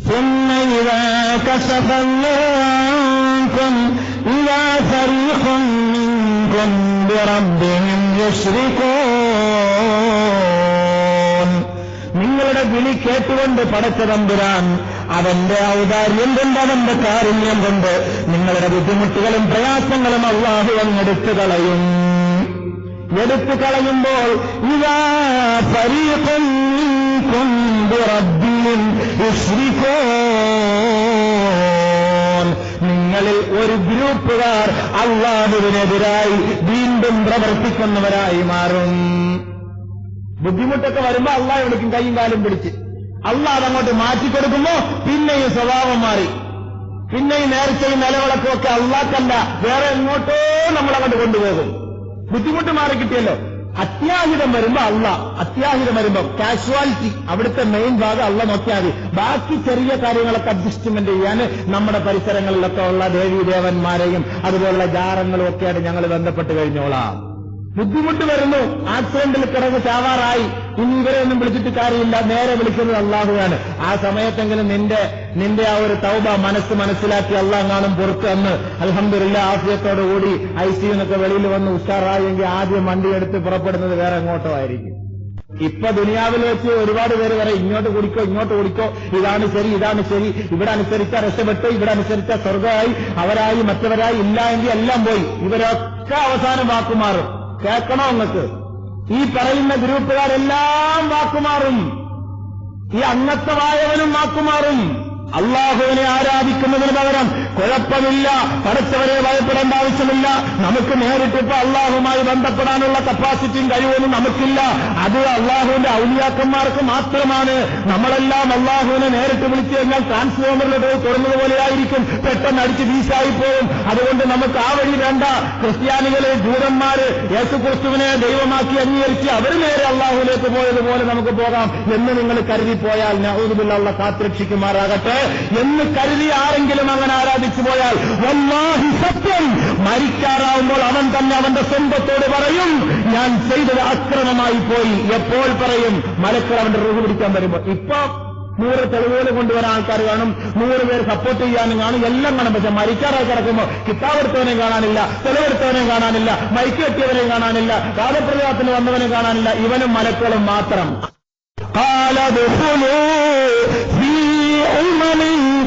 ثم إذا كشف الله عنكم إذا فريق منكم بربهم يشركون നിങ്ങളുടെ വിളി കേട്ടുകൊണ്ട് പടച്ച തമ്പുരാൻ അവന്റെ ഔദാര്യം കൊണ്ട് അവന്റെ കാരുണ്യം കൊണ്ട് നിങ്ങളുടെ ബുദ്ധിമുട്ടുകളും പ്രയാസങ്ങളും അള്ളാഹു അങ്ങെടുത്തു കളയും എടുത്തു കളയുമ്പോൾ ഇതാ പരീക്കം റബ്ബിയും നിങ്ങളിൽ ഒരു ഗ്രൂപ്പുകാർ അള്ളാഹുവിനെതിരായി വീണ്ടും പ്രവർത്തിക്കുന്നവരായി മാറും. ബുദ്ധിമുട്ടൊക്കെ വരുമ്പോ അള്ളാഹ് വിളിക്കും കൈയും കാലും പിടിച്ച്. അള്ളാഹ് അങ്ങോട്ട് മാറ്റിക്കൊടുക്കുമ്പോ പിന്നെയും സ്വഭാവം മാറി. പിന്നെയും നേർച്ചയും നിലവിളക്കും ഒക്കെ കണ്ട വേറെ എങ്ങോട്ടോ നമ്മളങ്ങോട്ട് കൊണ്ടുപോകും. ബുദ്ധിമുട്ട് മാറി കിട്ടിയല്ലോ അത്യാഹിതം വരുമ്പോ അല്ല അത്യാഹിതം വരുമ്പോ കാഷ്വാലിറ്റി അവിടുത്തെ മെയിൻ ഭാഗം അല്ല നോക്കിയാൽ ബാക്കി ചെറിയ കാര്യങ്ങളൊക്കെ അഡ്ജസ്റ്റ്മെന്റ് ചെയ്യാൻ നമ്മുടെ പരിസരങ്ങളിലൊക്കെ ഉള്ള ദേവീദേവന്മാരെയും അതുപോലുള്ള ജാറങ്ങളും ഒക്കെയായിട്ട് ഞങ്ങൾ ബന്ധപ്പെട്ട് കഴിഞ്ഞോളാം. ബുദ്ധിമുട്ട് വരുന്നു. ആക്സിഡന്റിൽ കിടന്ന് ചാവാറായി. ഇനി ഇവരെ ഒന്നും വിളിച്ചിട്ട് കാര്യമില്ല. നേരെ വിളിക്കുന്നത് അള്ളാഹുവാണ്. ആ സമയത്തെങ്കിലും നിന്റെ നിന്റെ ആ ഒരു തൗബ മനസ്സ് മനസ്സിലാക്കി അള്ളാഹ് കാണും പുറത്ത് അന്ന് അലഹമില്ല ആഫിയത്തോടുകൂടി ഐ സി എന്നൊക്കെ വെളിയിൽ വന്ന് ഉഷാറായെങ്കിൽ ആദ്യം വണ്ടി എടുത്ത് പുറപ്പെടുന്നത് വേറെ എങ്ങോട്ടോ ആയിരിക്കും. ഇപ്പൊ ദുനിയാവിൽ വെച്ച് ഒരുപാട് പേര് പറയും ഇങ്ങോട്ട് കുടിക്കോ ഇങ്ങോട്ട് കുടിക്കോ. ഇതാണ് ശരി ഇതാണ് ശരി. ഇവിടെ അനുസരിച്ച രക്ഷപ്പെട്ടു ഇവിടെ അനുസരിച്ച സ്വർഗമായി അവരായി മറ്റവരായി ഇല്ല എങ്കിൽ എല്ലാം പോയി. ഇവരൊക്കെ അവസാനം വാക്കുമാറും. കേൾക്കണോ നിങ്ങൾക്ക്? ഈ പറയുന്ന ഗ്രൂപ്പുകാരെല്ലാം വാക്കുമാറും. ഈ അന്നത്തമായവനും വാക്കുമാറും. അള്ളാഹുവിനെ ആരാധിക്കുന്നതിന് പകരം കുഴപ്പമില്ല. പഠിച്ചവരെ ഭയപ്പെടേണ്ട ആവശ്യമില്ല. നമുക്ക് നേരിട്ടിപ്പോ അള്ളാഹുമായി ബന്ധപ്പെടാനുള്ള കപ്പാസിറ്റിയും കഴിവൊന്നും നമുക്കില്ല. അത് അള്ളാഹുവിന്റെ ഔലിയാക്കന്മാർക്ക് മാത്രമാണ്. നമ്മളെല്ലാം അള്ളാഹുവിനെ നേരിട്ട് വിളിച്ചു കഴിഞ്ഞാൽ ട്രാൻസ്ഫോമറിൽ പോയി തുറന്നതുപോലെയായിരിക്കും പെട്ടെന്ന് അടിച്ച് വീശായി പോകും അതുകൊണ്ട് നമുക്ക് ആ വഴി വേണ്ട. ക്രിസ്ത്യാനികളെ ജൂതന്മാര് യേശുക്രിസ്തുവിനെ ദൈവമാക്കി അംഗീകരിച്ച് അവർ നേരെ അള്ളാഹുലേക്ക് പോയതുപോലെ നമുക്ക് പോകാം എന്ന് നിങ്ങൾ കരുതി കരുതിപ്പോയാൽ നഹൂദുബിള്ള കാത്തുരക്ഷിക്കുമാറാകട്ടെ എന്ന് കരുതി ആരെങ്കിലും അങ്ങനെ ആരാധിച്ചു പോയാൽ വല്ലാഹി സത്യം മരിക്കാറാവുമ്പോൾ അവൻ തന്നെ അവന്റെ സ്വന്തത്തോട് പറയും ഞാൻ ചെയ്തത് അക്രമമായി പോയി എപ്പോൾ പറയും മലക്കർ അവന്റെ റൂഹ് പിടിക്കാൻ വരുമ്പോ ഇപ്പൊ നൂറ് തെളിവുകൾ കൊണ്ടുവരാൻ ആൾക്കാർ കാണും നൂറ് പേര് സപ്പോർട്ട് ചെയ്യാനും കാണും എല്ലാം കാണും പക്ഷെ മരിക്കാറായി കിടക്കുമ്പോൾ കിതാബെടുത്തവനെ കാണാനില്ല തെളിവെടുത്തവനെ കാണാനില്ല മൈക്ക് കെട്ടിയവനെ കാണാനില്ല കാലപ്രയോഗത്തിന് വന്നവനെ കാണാനില്ല ഇവനും മലക്കളും മാത്രം قال ادخلوا في أمم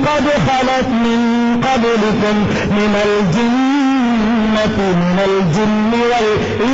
قد خلت من قبلكم من الجنة من الجن والإنس.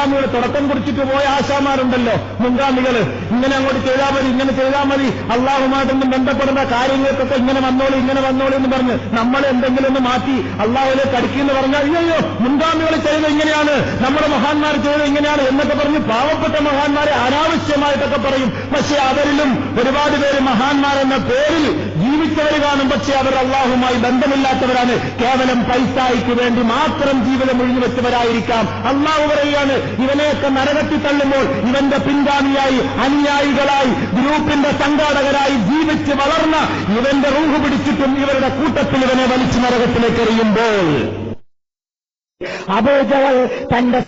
മുൻഗാമികൾ തുടക്കം കുറിച്ചിട്ട് പോയ ആശാമാരുണ്ടല്ലോ മുൻഗാമികൾ ഇങ്ങനെ അങ്ങോട്ട് ചെയ്താൽ മതി ഇങ്ങനെ ചെയ്താൽ മതി. അള്ളാഹുമായിട്ടൊന്നും ബന്ധപ്പെടുന്ന കാര്യങ്ങൾക്കൊക്കെ ഇങ്ങനെ വന്നോളൂ ഇങ്ങനെ വന്നോളൂ എന്ന് പറഞ്ഞ് നമ്മൾ എന്തെങ്കിലും ഒന്ന് മാറ്റി അള്ളാഹുലേക്ക് അടിക്കുമെന്ന് പറഞ്ഞാൽ അയ്യോ മുൻഗാമികൾ ചെയ്തത് ഇങ്ങനെയാണ് നമ്മുടെ മഹാന്മാർ ചെയ്തത് ഇങ്ങനെയാണ് എന്നൊക്കെ പറഞ്ഞ് പാവപ്പെട്ട മഹാന്മാരെ അനാവശ്യമായിട്ടൊക്കെ പറയും. പക്ഷെ അവരിലും ഒരുപാട് പേര് മഹാന്മാരെന്ന പേരിൽ ജീവിച്ചവർ കാണും പക്ഷെ അവർ അള്ളാഹുമായി ബന്ധമില്ലാത്തവരാണ്. കേവലം പൈസായിക്ക് വേണ്ടി മാത്രം ജീവിതം ഒഴിഞ്ഞു വെച്ചവരായിരിക്കാം. അള്ളാഹു പറയുകയാണ് ഇവനെയൊക്കെ നരകത്തിൽ തള്ളുമ്പോൾ ഇവന്റെ പിൻഗാമിയായി അനുയായികളായി ഗ്രൂപ്പിന്റെ സംഘാടകരായി ജീവിച്ച് വളർന്ന ഇവന്റെ റൂഹ് പിടിച്ചിട്ടും ഇവരുടെ കൂട്ടത്തിൽ ഇവനെ വലിച്ചു നരകത്തിലേക്ക് എറിയുമ്പോൾ. അപേജകൾ തന്റെ